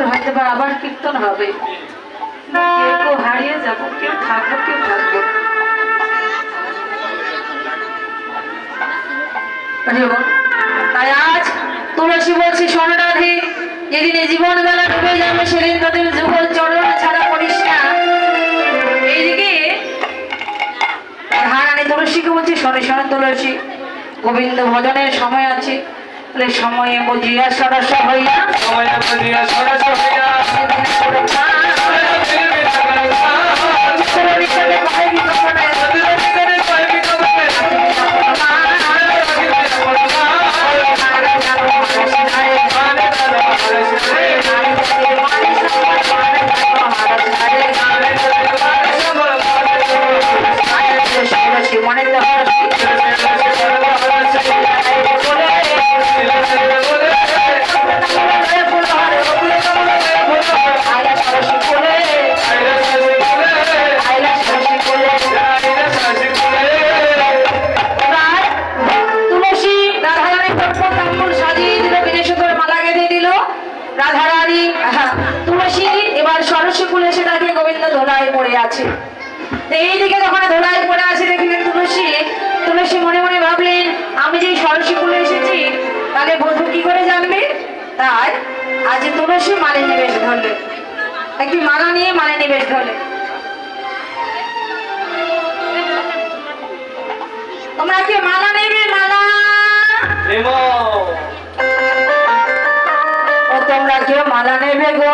বছর হয়তো বা আবার কীর্তন হবে। কেউ হারিয়ে যাব, কেউ থাকব কেউ থাকব। তাই আজ তুলসী বলছি যেদিন এই জীবন বেলা ডুবে যাবে, সেদিন তাদের যুগল চরণ ছাড়া করিস না এইদিকে রাধারানী তুলসীকে বলছি, শনে শনে তুলসী, গোবিন্দ ভজনের সময় আছে। সময়ে বুঝিয়া সরস হইয়া সময়ে বুঝিয়া সরস তো এইদিকে যখন ধোলায় পড়ে আছে দেখলেন তুলসী তুলসী মনে মনে ভাবলেন আমি যে সরস্বী ফুলে এসেছি তাহলে বধূ কি করে জানবে? তাই আজ তুলসী মালে নিবেশ ধরলেন একটি মালা নিয়ে মালে নিবেশ ধরলেন তোমরা কি মালা নেবে মালা? ও তোমরা কেউ মালা নেবে গো?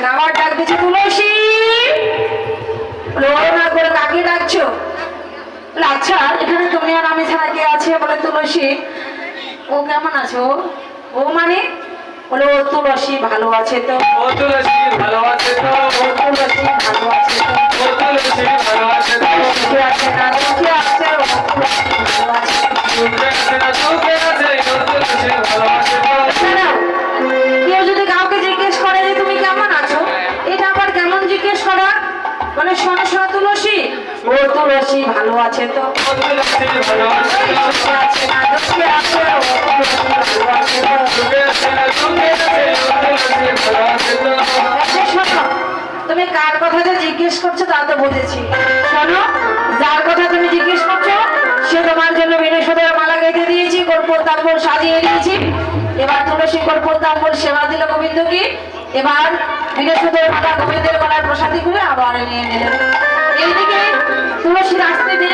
কথা বলছে না আবার ডাক দিয়েছে তুলসী! বলে, ও না করে কাকে ডাকছো? আচ্ছা এখানে তুমি আর আমি ছাড়া কে আছে? বলে তুলসী। ও কেমন আছো ও? মানে? বলে ও তুলসী ভালো আছে তো। ও তুলসী ভালোবাসে তো। ও তুলসী ভালো আছে তো। ও তুলসী ভালোবাসে তো। সুখে আছে না মানে শোনো শোনো তুলসী। ও তুলসী ভালো আছে তো? আচ্ছা, শোনো তুমি কার কথা যে জিজ্ঞেস করছ তা তো বুঝেছি। শোনো যার কথা তুমি জিজ্ঞেস করছ সে তোমার জন্য বৃহস্পতিবার মালা গেঁথে দিয়েছি কর্পূর তাম্বর সাজিয়ে দিয়েছি। এবার তুলসী কর্পূর তাম্বর সেবা দিল গোবিন্দকে। এবার বিদেশদের মালা গোবিন্দের বলার প্রসাদী করে আবার নিয়ে নিলেন এইদিকে তুলসী রাস্তায়